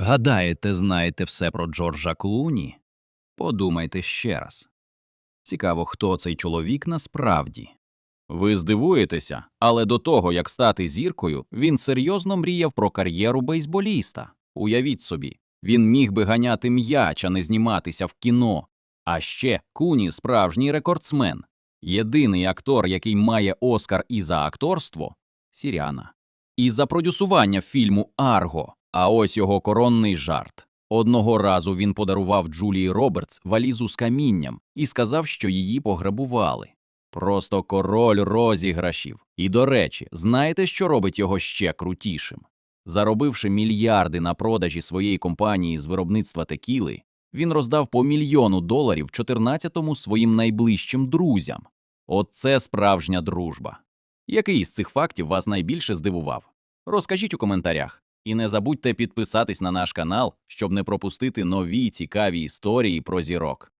Гадаєте, знаєте все про Джорджа Клуні? Подумайте ще раз. Цікаво, хто цей чоловік насправді. Ви здивуєтеся, але до того, як стати зіркою, він серйозно мріяв про кар'єру бейсболіста. Уявіть собі, він міг би ганяти м'яч, а не зніматися в кіно. А ще Куні справжній рекордсмен. Єдиний актор, який має Оскар і за акторство Сіряна. І за продюсування фільму Арго. А ось його коронний жарт. Одного разу він подарував Джулії Робертс валізу з камінням і сказав, що її пограбували. Просто король розіграшів. І, до речі, знаєте, що робить його ще крутішим? Заробивши мільярди на продажі своєї компанії з виробництва текіли, він роздав по мільйону доларів 14-му своїм найближчим друзям. Оце справжня дружба. Який з цих фактів вас найбільше здивував? Розкажіть у коментарях. І не забудьте підписатись на наш канал, щоб не пропустити нові цікаві історії про зірок.